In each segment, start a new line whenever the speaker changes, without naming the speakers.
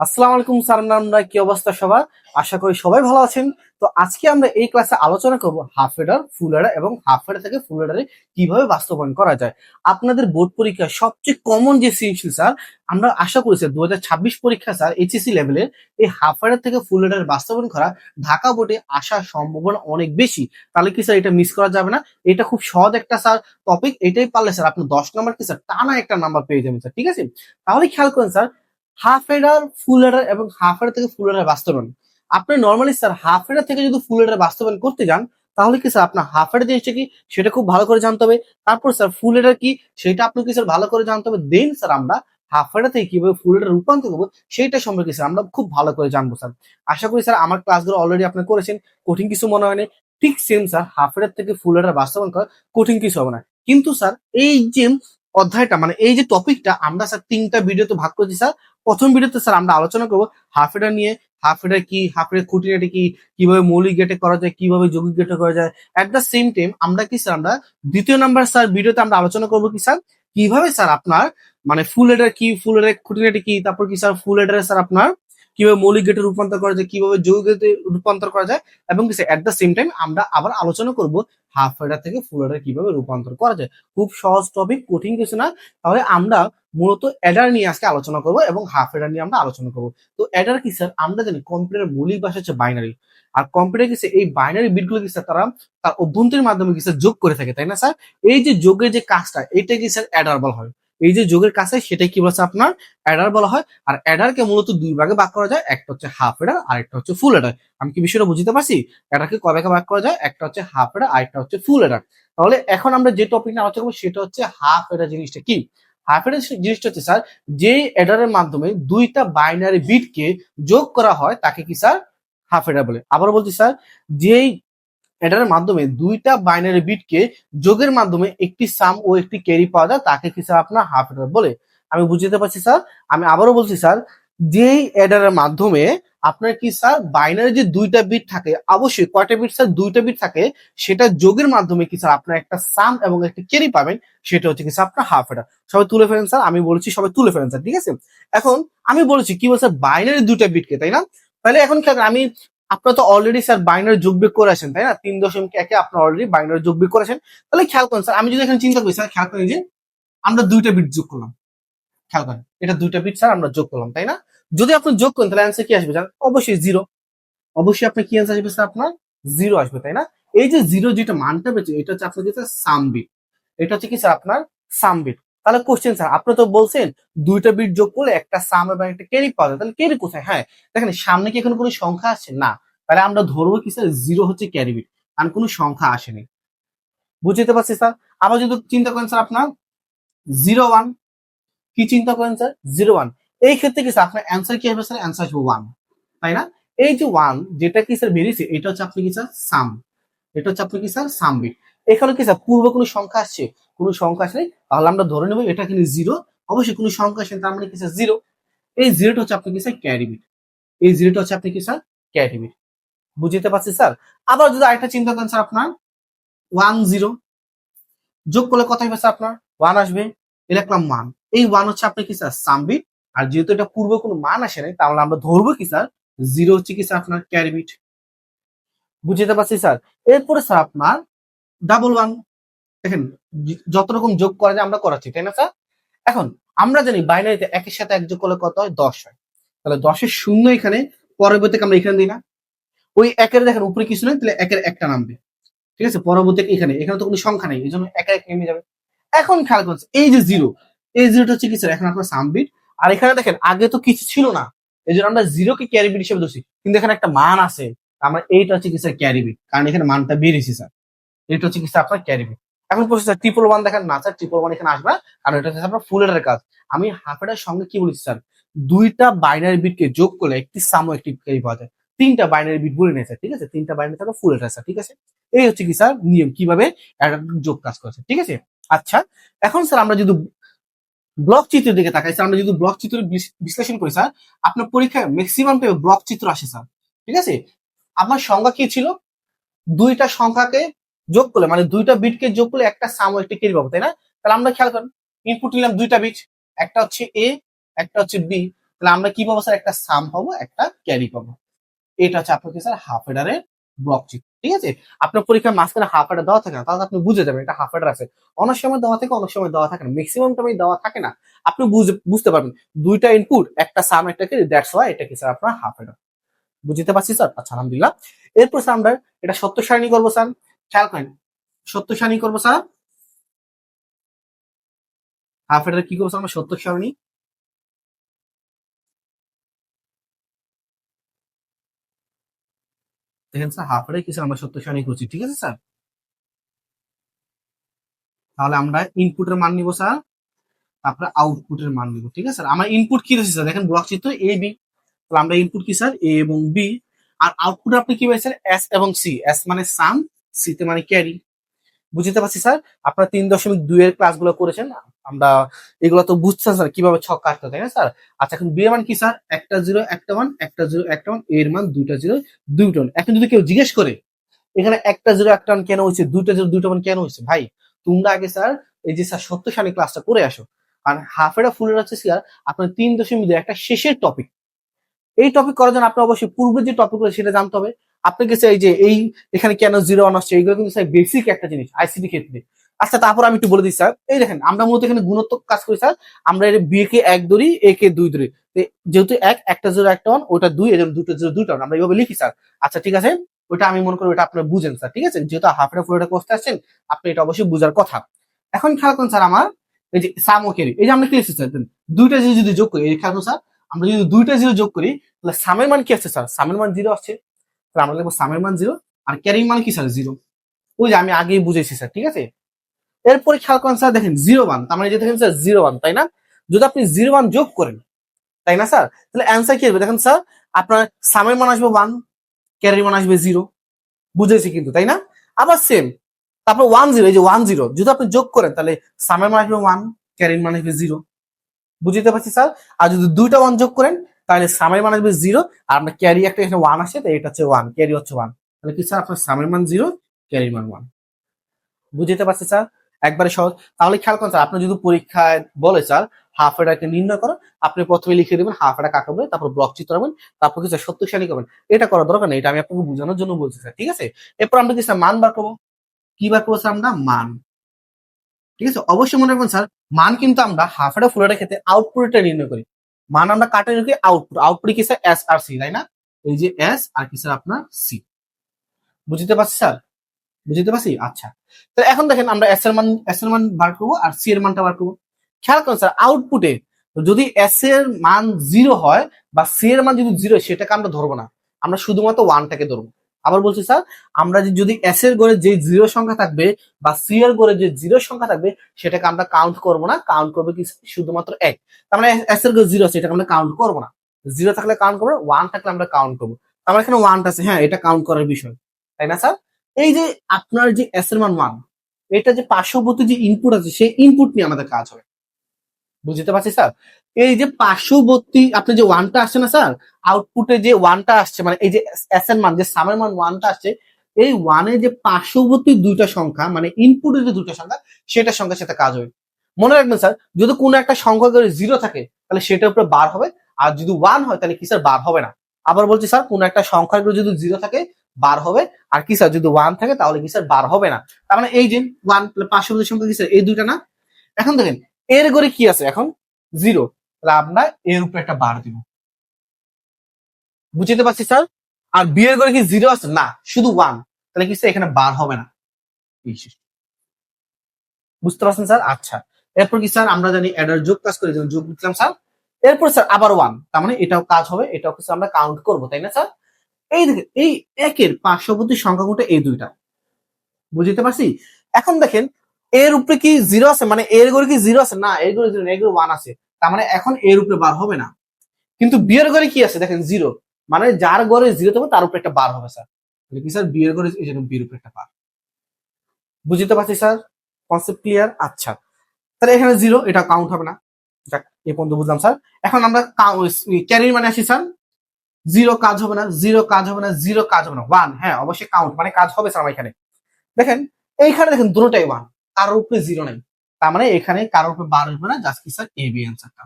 আসসালামু আলাইকুম স্যার, আমরা কি অবস্থা সবার? আশা করি সবাই ভালো আছেন। তো আজকে আমরা এই ক্লাসে আলোচনা করব হাফ এডার ফুল এডার এবং হাফ এডার থেকে ফুল এডারে কীভাবে বাস্তবায়ন করা যায়। আপনাদের বোর্ড পরীক্ষা সবচেয়ে কমন যে সৃজনশীল স্যার, আমরা আশা করি স্যার দু হাজার ছাব্বিশ পরীক্ষা স্যার এইচএসসি লেভেলের এই হাফ এডার থেকে ফুল এডার বাস্তবায়ন করা ঢাকা বোর্ডে আসার সম্ভাবনা অনেক বেশি। তাহলে কি স্যার এটা মিস করা যাবে না? এটা খুব সহজ একটা স্যার টপিক এটাই পারলে স্যার আপনি দশ নাম্বার কি স্যার টানা একটা নাম্বার পেয়ে যাবেন স্যার, ঠিক আছে? তাহলে খেয়াল করেন sir half adder full adder এবং হাফ এডার থেকে ফুল এডার বাস্তবায়ন। আপনি নর্মালি স্যার হাফ এডার থেকে যদি ফুল এডার বাস্তবায়ন করতে যান, তাহলে কি স্যার আপনার হাফ এডার জিনিসটা কি সেটা খুব ভালো করে জানতে হবে? তারপর স্যার ফুল এডার কি সেটা আপনাকে স্যার ভালো করে জানতে হবে। দেন স্যার আমরা হাফ এডার থেকে কীভাবে ফুল এডার রূপান্তর করব সেইটা সম্পর্কে স্যার আমরা খুব ভালো করে জানব স্যার আশা করি স্যার আমার ক্লাসগুলো অলরেডি আপনি করেছেন। কঠিন কিছু মনে হয়নি ঠিক সেম স্যার হাফ এডার থেকে ফুল এডার বাস্তবায়ন করা কঠিন কিছু হবে না। কিন্তু স্যার এই যে অধ্যায়টা মানে এই যে টপিকটা আমরা স্যার তিনটা ভিডিওতে ভাগ করছি স্যার প্রথম ভিডিওতে স্যার আমরা আলোচনা করব হাফ এডার নিয়ে হাফ এডার কি হাফ এডার খুঁটিনাটি কি, কীভাবে মৌলিক গেটে করা যায়, কীভাবে যৌগিক গেটে করা যায়। অ্যাট দ্য সেম টাইম আমরা কি স্যার আমরা দ্বিতীয় নাম্বার স্যার ভিডিওতে আমরা আলোচনা করব কি স্যার কীভাবে স্যার আপনার মানে ফুল এডার কি ফুল এডার খুঁটিনাটি কি, তারপর কি স্যার ফুল এডার স্যার আপনার কীভাবে মৌলিক গেটে রূপান্তর করা যায়, কীভাবে যৌগিক গেটে রূপান্তর করা যায় এবং কি sir at the same time আমরা আবার আলোচনা করব হাফ এডার থেকে ফুল এডার কীভাবে রূপান্তর করা যায়। খুব সহজ টপিক কঠিন কিছু না। তাহলে আমরা মূলত অ্যাডার নিয়ে আজকে আলোচনা করব এবং হাফ এডার নিয়ে আমরা আলোচনা করব। তো অ্যাডার কি স্যার আমরা জানি কম্পিউটারের মৌলিক ভাষা হচ্ছে বাইনারি আর কম্পিউটার কি এই বাইনারি বিটগুলো কি স্যার তারা তার অভ্যন্তরীণ মাধ্যমে কি স্যার যোগ করে থাকে, তাই না স্যার এই যে যোগের যে কাজটা এটা কি স্যার অ্যাডার বলা হয়? এই যে যোগের কাছে সেটাই কি বলছে আপনার? অ্যাডার বলা হয়। আর অ্যাডারকে মূলত দুই ভাগে ভাগ করা যায়। একটা হচ্ছে হাফ এডার আর একটা হচ্ছে ফুল এডার আমি কি বিষয়টা বুঝতে পারছি? কয় ভাগে ভাগ করা যায়? একটা হচ্ছে হাফ এডার আর একটা হচ্ছে ফুল এডার তাহলে এখন আমরা যে টপিক নিয়ে আলোচনা করব সেটা হচ্ছে হাফ এডার জিনিসটা কি? হাফ এডার জিনিসটা হচ্ছে স্যার যে এডারের মাধ্যমে দুইটা বাইনারি বিটকে যোগ করা হয়, তাকে কি স্যার হাফ এডার বলে। আবার বলছি স্যার যেই এটার মাধ্যমে দুইটা বাইনারি বিটকে যোগের মাধ্যমে একটি সাম ও একটি ক্যারি পাওয়া যায়, তাকে কি স্যার আপনার হাফ এডার বলে? আমি বুঝতে পারছি স্যার আমি আবারও বলছি স্যার যেই এডারের মাধ্যমে আপনার কি স্যার বাইনারি যে দুইটা বিট থাকে, অবশ্যই কয়টা বিট স্যার দুইটা বিট থাকে, সেটা যোগের মাধ্যমে কি স্যার আপনার একটা সাম এবং একটা ক্যারি পাবেন, সেটা হচ্ছে কি স্যার আপনার হাফ এডার সবাই তুলে ফেলেন স্যার আমি বলেছি সবাই তুলে ফেলেন স্যার ঠিক আছে? এখন আমি বলেছি কি বলছে? বাইনারি দুইটা বিটকে তাই না? তাহলে এখন আমি আপনারা তো অলরেডি স্যার বাইনারি যোগ বিয়োগ করেছেন তাই না? তিন দশমিক একে আপনার অলরেডি বাইনারি যোগ বিয়োগ করেছেন তাহলে খেয়াল করেন স্যার আমি যদি এখানে চিন্তা করি স্যার খেয়াল করেন যে আমরা দুইটা বিট যোগ করলাম। খেয়াল করেন, এটা দুইটা বিট স্যার আমরা যোগ করলাম, তাই না? যদি আপনি যোগ করেন, তাহলে অ্যান্সার কি আসবে জানেন অবশ্যই জিরো অবশ্যই আপনার কি অ্যান্সার আসবে স্যার আপনার? জিরো আসবে, তাই না? এই যে জিরো যেটা মানটা পেয়েছে এটা হচ্ছে আপনার স্যার সাম বিট এটা হচ্ছে কি স্যার আপনার সাম বিট তাহলে কোশ্চেন স্যার আপনি তো বলছেন দুইটা বিট যোগ করলে একটা সাম এবং একটা ক্যারি পাওয়া যায়, তাহলে ক্যারি কোথায়? হ্যাঁ দেখেন সামনে কি এখন কোনো সংখ্যা আসছে? না, তাহলে আমরা ধরবো কি স্যার জিরো হচ্ছে ক্যারি বিট আর কোনো সংখ্যা আসেনি। বুঝতে পারছি স্যার আবার যদি চিন্তা করেন স্যার আপনার জিরো ওয়ান কি চিন্তা করেন স্যার জিরো ওয়ান এই ক্ষেত্রে কি স্যার আপনার অ্যান্সার কি হবে স্যার অ্যান্সার আসবে ওয়ান তাই না? এই যে ওয়ান যেটা কি স্যার বেরিয়েছে, এটা হচ্ছে আপনি কি স্যার সাম এটা হচ্ছে আপনি কি স্যার সাম বিট এখানে কি স্যার? পূর্ব কোনো সংখ্যা আসছে? কোনো সংখ্যা আসলে? তাহলে আমরা ধরে নেব এটা কিন্তু জিরো অবশ্যই কোনো সংখ্যা আসে তার মানে কি স্যার? জিরো এই জিরোটা হচ্ছে আপনি কি স্যার ক্যারি বিট এই জিরোটা হচ্ছে আপনি কি স্যার ক্যারি বিট বুঝতে পারছি স্যার? আবার যদি আরেকটা চিন্তা করেন স্যার আপনার ওয়ান জিরো যোগ করলে কত হবে স্যার আপনার? ওয়ান আসবে। লিখলাম মান। এই ওয়ান হচ্ছে আপনি কি স্যার? সাম বিট আর যেহেতু এটা পূর্বে কোনো মান আসে নাই, তাহলে আমরা ধরবো কি স্যার? জিরো হচ্ছে কি স্যার আপনার ক্যারি বিট বুঝতে পারছি স্যার? এরপরে স্যার আপনার ডাবল ওয়ান দেখেন, যত রকম যোগ করা যায় আমরা করাচ্ছি, তাই না স্যার এখন, আমরা জানি বাইনারিতে একের সাথে এক যোগ করলে কত হয়? দশ হয়। তাহলে দশের শূন্য এখানে পরবর্তীকে আমরা এখানে দিই না ওই একের দেখেন, উপরে কিছু নেই, তাহলে একের একটা নামবে। ঠিক আছে? পরবর্তী এখানে এখানে তো কোনো সংখ্যা নেই এই জন্য একের এক নেমে যাবে। এখন খেয়াল করছে এই যে জিরো এই জিরোটা হচ্ছে কি স্যার এখন আপনার সামবিট আর এখানে দেখেন, আগে তো কিছু ছিল না। এই জন্য আমরা জিরোকে ক্যারি বিট হিসেবে ধরছি। কিন্তু এখানে একটা মান আছে। আমরা এইটা হচ্ছে কি স্যার ক্যারি বিট কারণ এখানে মানটা বেরিয়েছে স্যার এটা হচ্ছে কি আপনার ক্যারি বিট এখন প্রশ্ন স্যার ট্রিপল ওয়ান দেখেন না স্যার ট্রিপল ওয়ান এখানে আসবে না, কারণ এটা হচ্ছে আপনার ফুল কাজ। আমি হাফ এটার সঙ্গে কি বলেছি স্যার দুইটা বাইনারি বিটকে যোগ করলে একটি সাম একটি ক্যারি পাওয়া যায়। তিনটা বাইনারি বিট বলে নিয়েছে, ঠিক আছে? তিনটা বাইনারি থাকবে ফুল এটা স্যার ঠিক আছে? এই হচ্ছে কি স্যার নিয়ম, কীভাবে একটা যোগ কাজ করছে ঠিক আছে? আচ্ছা এখন স্যার আমরা যদি ব্লক চিত্র দিকে তাকাই স্যার আমরা যদি ব্লক চিত্র বিশ্লেষণ করি স্যার আপনার পরীক্ষায় ম্যাক্সিমাম পেয়ে ব্লক চিত্র আসে স্যার ঠিক আছে? আমার সংখ্যা কি ছিল? দুইটা সংখ্যাকে যোগ করলে মানে দুইটা বিটকে যোগ করলে একটা সাম ও একটি কেরি পাবো, তাই না? তাহলে আমরা খেয়াল করেন ইনপুট নিলাম দুইটা বিট একটা হচ্ছে এ একটা হচ্ছে বি তাহলে আমরা কি পাবো স্যার একটা সাম পাবো, একটা ক্যারি পাবো। এটা হচ্ছে আপনার কি স্যার হাফ এডারের ব্লক চিত্র ঠিক আছে? আপনার পরীক্ষার মাঝখানে হাফ এডার দেওয়া থাকে না, তাহলে আপনি বুঝে যাবেন এটা হাফ এডার আছে। অনেক সময় দেওয়া থাকে, অনেক সময় দেওয়া থাকে না। ম্যাক্সিমাম টাইমে দেওয়া থাকে না। আপনি বুঝে- বুঝতে পারবেন, দুইটা ইনপুট একটা সাম একটা ক্যারি দ্যাটস ওয়াই এটা কি স্যার আপনার হাফ এডার বুঝতে পারছি স্যার আচ্ছা আলহামদুলিল্লাহ। এরপর স্যার আমরা এটা সত্য সারণী করব স্যার খেয়াল করেন, সত্য সারণী করব স্যার। হাফ এডার কি করব স্যার আমরা? সত্য সারণী। দেখেন স্যার, হাফ এডার কিছু আমরা সত্য সারণী করছি, ঠিক আছে স্যার? তাহলে আমরা ইনপুটের মান নিব স্যার। তারপরে আউটপুটের মান নিব, ঠিক আছে স্যার? আমার ইনপুট কি রয়েছে স্যার? দেখেন ব্লক চিত্র এ বি তাহলে আমরা ইনপুট কি স্যার? এ এবং বি আর আউটপুট আপনি কি পাইছেন? এস এবং সি এস মানে সাম সি তে মানে ক্যারি বুঝতে পারছি স্যার আপনারা তিন দশমিক দুই এর ক্লাসগুলো করেছেন, আমরা এগুলো তো বুঝছেন স্যার কীভাবে ছক কাটতে তাই না স্যার আচ্ছা এখন বি এর মান কি স্যার একটা জিরো, একটা ওয়ান একটা জিরো, একটা ওয়ানের মান দুইটা জিরো, দুইটা one। এখন যদি কেউ জিজ্ঞেস করে, এখানে একটা জিরো, একটা ওয়ান কেন হয়েছে, দুইটা জিরো, দুইটা ওয়ান কেন হয়েছে? ভাই, তোমরা আগে স্যার এই যে স্যার সত্য সানি ক্লাসটা করে আসো। আর হাফ এটা ফুল হচ্ছে স্যার আপনার তিন দশমিক একটা শেষের টপিক এই টপিক করার জন্য আপনার অবশ্যই পূর্বে যে টপিকগুলো, সেটা জানতে হবে। আপনার কাছে এই যে, এই এখানে কেন জিরো ওয়ান আসছে, এইগুলো কিন্তু স্যার বেসিক একটা জিনিস আইসিটি ক্ষেত্রে। আচ্ছা তারপর আমি একটু বলে দিই স্যার এই দেখেন, আমরা মূলত এখানে গুণোত্তক কাজ করি স্যার আমরা এর বি কে এক ধরি এ কে দুই ধরি। যেহেতু এক, একটা জিরো একটা ওয়ান ওটা দুই, এজন্য দুটো জিরো দুইটা আমরা এইভাবে লিখি স্যার আচ্ছা ঠিক আছে? ওটা আমি মনে করি ওটা আপনারা বুঝেন স্যার ঠিক আছে? যেহেতু হাফ এটা ফুল এটা করতে আসছেন, আপনি এটা অবশ্যই বুঝার কথা। এখন খেয়াল করুন স্যার আমার, এই যে সাম ও ক্যারি এই যে আমরা কি লিখছি স্যার দুইটা জিরো যদি যোগ করি খেয়াল করুন স্যার আমরা যদি দুইটা জিরো যোগ করি, তাহলে সামের মান কি আসছে স্যার সামের মান জিরো আসছে। তাহলে আমরা লিখব সামের মান জিরো আর ক্যারিং মান কি স্যার জিরো ওই যে আমি আগেই বুঝেছি স্যার ঠিক আছে? এরপরে খেয়াল করেন স্যার দেখেন জিরো ওয়ান তার মানে দেখেন স্যার জিরো ওয়ান তাই না? যদি আপনি জিরো ওয়ান যোগ করেন, তাই না স্যার তাহলে অ্যান্সার কি আসবে দেখেন স্যার আপনার সামের মান আসবে ওয়ান ক্যারির মান আসবে জিরো বুঝেছি কিন্তু, তাই না? আবার সেম তারপর ওয়ান জিরো এই যে ওয়ান জিরো যদি আপনি যোগ করেন, তাহলে সামের মান আসবে ওয়ান ক্যারির মান আসবে জিরো বুঝতে পারছি স্যার আর যদি দুইটা ওয়ান যোগ করেন তাহলে সামের মান আসবে জিরো আর আপনার ক্যারি একটা এখানে ওয়ান আসে তাই এটা হচ্ছে ওয়ান ক্যারি হচ্ছে ওয়ান তাহলে কি স্যার আপনার সামের মান জিরো ক্যারির মান ওয়ান বুঝতে পারছি স্যার একবারে সহজ। তাহলে খেয়াল করেন স্যার আপনি যদি পরীক্ষায় বলে স্যার হাফ এটাকে নির্ণয় করো, আপনি প্রথমে লিখে দেবেন হাফ এটা কাকে বলে তারপর ব্লক চিত্র রাখবেন তারপর কিছু শক্তিশালী করবেন। এটা করার দরকার নেই, এটা আমি আপনাকে বোঝানোর জন্য বলছি স্যার ঠিক আছে? এরপর আমরা কি স্যার মান বার করব? কি বার করব স্যার আমরা? মান। ঠিক আছে? অবশ্যই মনে রাখবেন স্যার মান কিন্তু আমরা হাফ এটা ফুল ক্ষেত্রে আউটপুটটা নির্ণয় করি। মান আমরা কাটে রেখে আউটপুট আউটপুট কি স্যার এস আর সি তাই না? এই যে এস আর কি স্যার আপনার সি বুঝতে পারছি স্যার বুঝতে পারছি? আচ্ছা। তো এখন দেখেন আমরা এস এর মান এস এর মান বার করব আর সি এর মানটা বার করব। খেয়াল করেন স্যার আউটপুটে যদি এস এর মান জিরো হয় বা সি এর মান যদি জিরো সেটাকে আমরা ধরবো না। আমরা শুধুমাত্র ওয়ানটাকে ধরবো। আবার বলছি, স্যার, আমরা যে- যদি এস এর গড়ে যে জিরো সংখ্যা থাকবে বা সি এর গড়ে যে জিরো সংখ্যা থাকবে, সেটাকে আমরা কাউন্ট করব না। কাউন্ট করবে কি শুধুমাত্র এক। তার মানে এস এর গড়ে জিরো আছে, এটাকে আমরা কাউন্ট করব না। জিরো থাকলে কাউন্ট করব ওয়ান থাকলে আমরা কাউন্ট করব। আমার এখানে ওয়ানটা আছে হ্যাঁ এটা কাউন্ট করার বিষয়। তাই না, স্যার? এই যে আপনার যে এস এর মান ওয়ান এটা যে পার্শ্ববর্তী যে ইনপুট আছে, সেই ইনপুট নিয়ে আমাদের কাজ হবে বুঝতে পারছি, স্যার? এই যে পার্শ্ববর্তী, আপনি যে ওয়ানটা আসছে না স্যার আউটপুটে যে ওয়ানটা আসছে মানে এই যে এস এর মান যে সামের মান ওয়ানটা আসছে, এই ওয়ানে যে পার্শ্ববর্তী দুইটা সংখ্যা মানে ইনপুটের যে দুইটা সংখ্যা সেটার সংখ্যার সাথে কাজ হবে মনে রাখবেন স্যার যদি কোনো একটা সংখ্যা করে জিরো থাকে, তাহলে সেটার উপরে বার হবে, আর যদি ওয়ান হয়, তাহলে কি স্যার বার হবে না। আবার বলছি স্যার কোনো একটা সংখ্যার যদি জিরো থাকে বার হবে, আর কি স্যার যদি ওয়ান থাকে, তাহলে কি স্যার বার হবে না। তার মানে এই যে ওয়ান পার্শ্ববর্তী সংখ্যা কি স্যার এই দুইটা না? এখন দেখেন, এর গড়ে কি আছে এখন? জিরো তাহলে আমরা এর উপরে একটা বার দিব। বুঝতে পারছি, স্যার? আর বি এর গড়ে কি জিরো আছে? না, শুধু ওয়ান তাহলে কি এখানে বার হবে না? বুঝতে পারছেন, স্যার? আচ্ছা। এরপর কি, স্যার, আমরা জানি অ্যাডার যোগ কাজ করে, যেমন যোগ দিলাম, স্যার। এরপর, স্যার, আবার ওয়ান তার মানে এটাও কাজ হবে, এটাও কিছু আমরা কাউন্ট করব, তাই না, স্যার? এই দেখেন এই একের পার্শ্ববর্তী সংখ্যা কোনটা এই দুইটা। বুঝতে পারছি? এখন দেখেন, এর উপরে কি জিরো আছে? মানে এর ঘরে কি জিরো আছে? না, এর ঘরে জিরো এর ঘরে ওয়ান আছে। তার মানে এখন এর উপরে বার হবে না। কিন্তু বিয়ের ঘরে কি আছে? দেখেন জিরো মানে যার ঘরে জিরো থাকবে, তার উপরে একটা বার হবে স্যার কি স্যার বিয়ের ঘরে এই জন্য বিয়ের উপরে একটা বার। বুঝতে পারছি স্যার কনসেপ্ট ক্লিয়ার আচ্ছা। তাহলে এখানে জিরো এটা কাউন্ট হবে না। যাক, এ পর্যন্ত বুঝলাম স্যার এখন আমরা ক্যারির মানে আসি স্যার জিরো কাজ হবে না জিরো কাজ হবে না জিরো কাজ হবে না। ওয়ান হ্যাঁ অবশ্যই কাউন্ট মানে কাজ হবে স্যার আমার এখানে। দেখেন, এইখানে দেখেন, দুটোটাই ওয়ান কারোর উপরে জিরো নাই। তার মানে এখানে কারোর উপর বার হবে না জাস্ট কি স্যার এ বি অ্যান্সারটা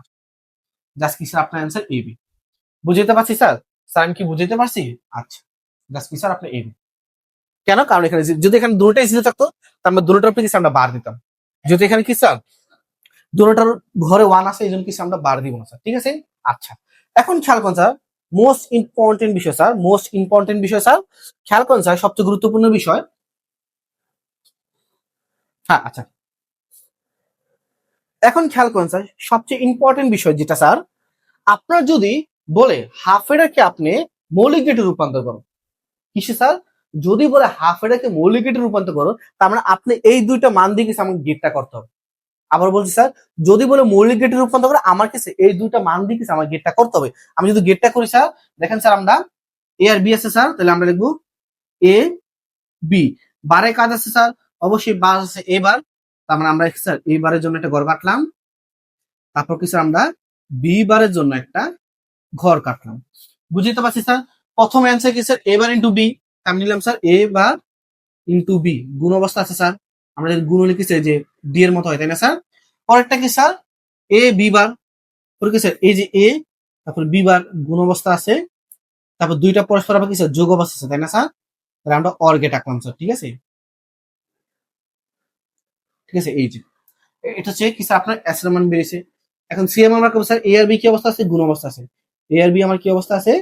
জাস্ট কি স্যার আপনার অ্যান্সার এবি বুঝতে পারছি স্যার স্যার আমি কি বুঝতে পারছি? আচ্ছা। জাস্ট কি স্যার আপনার এবি কেন? কারণ এখানে যদি এখানে দুটোটাই জিরো থাকতো, তার মানে দুটোটার উপরে আমরা বার দিতাম। যদি এখানে কি স্যার দুটোটার ঘরে ওয়ান আছে এই জন্য কিছু আমরা বার দিব না স্যার ঠিক আছে? আচ্ছা। এখন খেয়াল করুন স্যার মোস্ট ইম্পর্টেন্ট বিষয় স্যার মোস্ট ইম্পর্টেন্ট বিষয় স্যার খেয়াল করুন স্যার সবচেয়ে গুরুত্বপূর্ণ বিষয় হ্যাঁ আচ্ছা। এখন খেয়াল করুন স্যার, সবচেয়ে ইম্পর্টেন্ট বিষয় যেটা স্যার, আপনার যদি বলে হাফ এটাকে আপনি মৌলিক গেটে রূপান্তর করো কিসে স্যার? যদি বলে হাফ এটাকে মৌলিক গেটে রূপান্তর করো তার মানে আপনি এই দুইটা মান দিয়ে কিছু আমাকে গেটটা করতে হবে। আবার বলছি স্যার, যদি বলে মৌলিক গেটে রূপান্তর করে, আমার কাছে এই দুইটা মান দিয়ে কিছু আমার গেটটা করতে হবে। আমি যদি গেটটা করি স্যার, দেখেন স্যার আমরা এ আর বি আছে স্যার, তাহলে আমরা লিখব এ বি বারে কাজ আছে স্যার, অবশ্যই বার আছে এ বার। তার মানে আমরা স্যার এ বারের জন্য একটা ঘর কাটলাম। তারপর কি স্যার আমরা বি বারের জন্য একটা ঘর কাটলাম। বুঝতে পারছি স্যার প্রথম অ্যান্সার কি sir A bar into B আমি নিলাম sir A bar into B গুণ অবস্থা আছে স্যার আমরা যদি গুণ লিখেছি যে ডি এর মতো হয়, তাই না স্যার পরেরটা কি স্যার এ বি বার পরে কি স্যার এই যে এ তারপর বি বার গুণ অবস্থা আছে। তারপর দুইটা পরস্পর আবার কি স্যার যোগ অবস্থা আছে, তাই না স্যার তাহলে আমরা অর্গে টাকলাম স্যার ঠিক আছে? ঠিক আছে? এই যে এটা হচ্ছে কি স্যার আপনার এস মান বেড়েছে। এখন সি এম আমরা করব স্যার এ আর বি কি অবস্থা আছে? গুণ অবস্থা আছে। এ আর বি আমার কি অবস্থা আছে?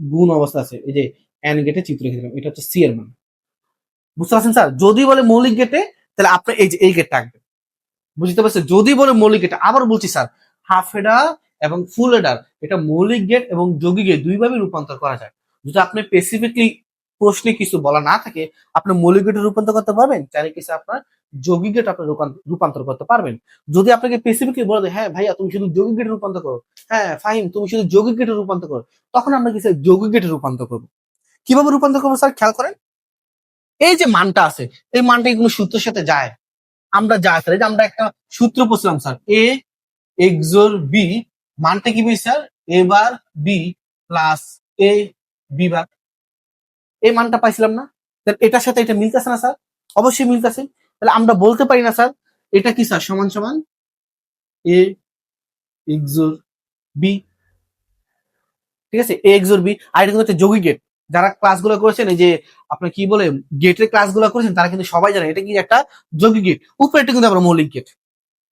গুণ অবস্থা আছে। এই যে এন গেটে চিত্র রেখে দিলাম। এটা হচ্ছে সি এর মান বুঝতে পারছেন স্যার যদি বলে মৌলিক গেটে তাহলে আপনার এই যে, এই গেটটা আঁকবেন। বুঝতে পারছেন? যদি বলে মৌলিক গেট আবার বলছি স্যার হাফ হেডার এবং ফুল হেডার এটা মৌলিক গেট এবং যৌগিক গেট দুইভাবে রূপান্তর করা যায়। যদি আপনি স্পেসিফিকলি প্রশ্নে কিছু বলা না থাকে, আপনি মৌলিক গেটে রূপান্তর করতে পারবেন? চাইলে কিছু আপনার যৌগিক গেট আপনি রূপান্তর করতে পারবেন। যদি আপনাকে বলে দেয়, হ্যাঁ ভাইয়া তুমি শুধু যৌগিক গেটে রূপান্তর করো। হ্যাঁ ফাহিম তুমি শুধু যৌগিক গেটে রূপান্তর করো। তখন আমরা যৌগিক গেটে রূপান্তর করব? কীভাবে রূপান্তর করব স্যার? খেয়াল করেন? এই যে মানটা আছে এই মানটা কোনো সূত্রের সাথে যায়? আমরা যা স্যার আমরা একটা সূত্র পড়ছিলাম স্যার এ এক্সোর বি মানটা কি বই sir? A bar B plus A B bar. এই মানটা পাইছিলাম না? এটার সাথে এটা মিলতেছে না স্যার? অবশ্যই মিলতেছে। তাহলে আমরা বলতে পারি না, স্যার। এটা কি, স্যার? সমান সমান? এ এক্সোর বি ঠিক আছে? এ এক্সোর বি আর এটা হচ্ছে যোগী গেট যারা ক্লাসগুলো করেছেন, এই যে আপনার কি বলে গেটের ক্লাসগুলো করেছেন, তারা কিন্তু সবাই জানে, এটা কি একটা যোগী গেট উপরে উপরেরটা কিন্তু আমরা মৌলিক গেট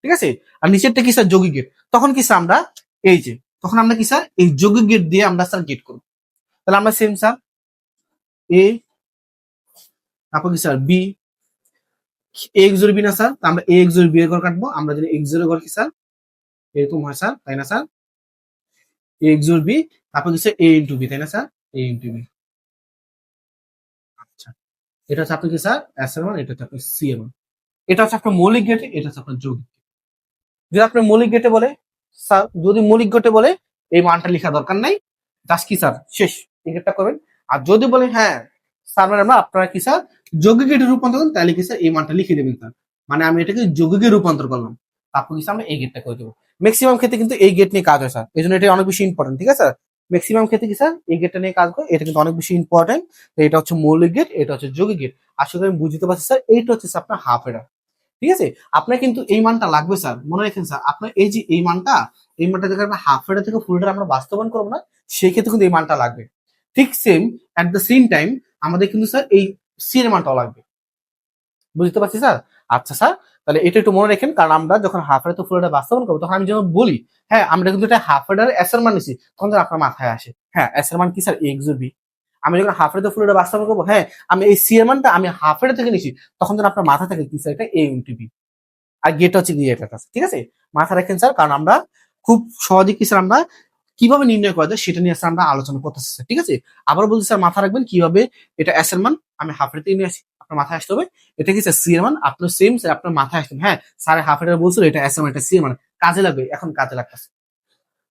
ঠিক আছে? আর নিচেরটা কি, স্যার? যোগী গেট তখন কি, স্যার, আমরা এই যে, তখন আমরা কি, স্যার? এই যৌগিক গেট দিয়ে আমরা, স্যার গেট করব। তাহলে আমরা সেম স্যার এ তারপর কি, স্যার? বি এক্স জোর বি না স্যার আমরা এ এক্স জোর বি এর ঘর কাটবো। আমরা যদি এক্স জোর ঘর কি স্যার এরকম হয় স্যার তাই না স্যার এ এক্স জোর বি তারপর স্যার এ ইন্টু বি তাই না স্যার এ ইন্টু বি আচ্ছা এটা হচ্ছে আপনার কি স্যার এস এর মান, এটা হচ্ছে আপনার সি এর মান। এটা হচ্ছে আপনার মৌলিক গেটে এটা হচ্ছে আপনার যৌগিক যদি আপনার মৌলিক গেটে বলে স্যার যদি মৌলিক গেটে বলে, এই মানটা লেখা দরকার নাই। জাস্ট কি স্যার শেষ। এই গেটটা করবেন। আর যদি বলে হ্যাঁ স্যার আমরা আপনারা কি স্যার যৌগিক গেটে রূপান্তর করেন, তাহলে কি স্যার এই মানটা লিখে দেবেন স্যার। মানে আমি এটাকে যৌগিকে রূপান্তর করলাম। তারপর কি স্যার আমরা এই গেটটা করে দেবো। ম্যাক্সিমাম ক্ষেত্রে কিন্তু এই গেট নিয়ে কাজ হয় স্যার। এই জন্য এটা অনেক বেশি ইম্পর্টেন্ট ঠিক আছে? স্যার ম্যাক্সিমাম ক্ষেত্রে কি স্যার এই গেটটা নিয়ে কাজ করে, এটা কিন্তু অনেক বেশি ইম্পর্টেন্ট এটা হচ্ছে মৌলিক গেট এটা হচ্ছে যৌগিক গেট আসলে আমি বুঝতে পারছি স্যার, এইটা হচ্ছে আপনার হাফ এডার ঠিক আছে? আপনার কিন্তু এই মানটা লাগবে স্যার। মনে রাখেন স্যার, আপনার এই যে এই মানটা এই মানটা থেকে আমরা হাফ এডার থেকে ফুল আমরা বাস্তবায়ন করব না, সেই ক্ষেত্রে কিন্তু এই মানটা লাগবে। ঠিক same at the same time আমাদের কিন্তু স্যার এই সি এর মানটাও লাগবে। বুঝতে পারছি স্যার? আচ্ছা স্যার, তাহলে এটা একটু মনে রাখেন, কারণ আমরা যখন হাফ তো ফুল এডার বাস্তবায়ন করব, তখন আমি যখন বলি হ্যাঁ আমরা কিন্তু এটা হাফ এডার এস এর মান নিছি, তখন আপনার মাথায় আসে। হ্যাঁ এস এর মান কি স্যার? এক্স বি আমি যখন হাফ এডার ফুল এডার বাস্তবায়ন করব হ্যাঁ আমি এই সি এর মানটা আমি হাফ এডার থেকে নিছি, তখন যেন আপনার মাথা থাকে কি স্যার? এটা এ ইন্টু বি আর গেট হচ্ছে গিয়ে এটা ঠিক আছে? মাথা রাখেন স্যার, কারণ আমরা খুব সহজে কি স্যার আমরা কীভাবে নির্ণয় করা যায় সেটা নিয়ে স্যার আমরা আলোচনা করতেছি স্যার ঠিক আছে? আবার বলছি স্যার মাথা রাখবেন কীভাবে এটা এস এর মান, আমি হাফ থেকে নিয়ে আসি, আপনার মাথায় আসতে হবে। এটা কি স্যার সি এর মান? আপনার সেম স্যার আপনার মাথায় আসতে। হ্যাঁ স্যার হাফ এর বলছিল এটা এস এর মান, এটা সি এর মান। কাজে লাগবে, এখন কাজে লাগতেছে।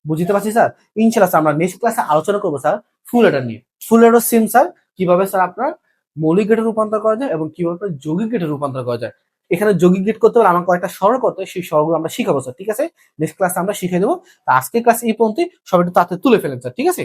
বুঝতে পারছি স্যার ইনশাল্লাহ স্যার আমরা নেক্সট ক্লাসে আলোচনা করব স্যার ফুল এডার নিয়ে। ফুল এডার সেম স্যার কীভাবে স্যার আপনার মৌলিক গেটে রূপান্তর করা যায় এবং কীভাবে যৌগিক গেটে রূপান্তর করা যায়। এখানে যোগী গেট করতে হলে আমার কয়েকটা সরল করতে সেই সরলগুলো আমরা শিখাবো স্যার ঠিক আছে? নেক্সট ক্লাসে আমরা শিখে দেবো। আজকে ক্লাস এই পর্যন্ত সবাই তাতে তুলে ফেলেন স্যার ঠিক আছে?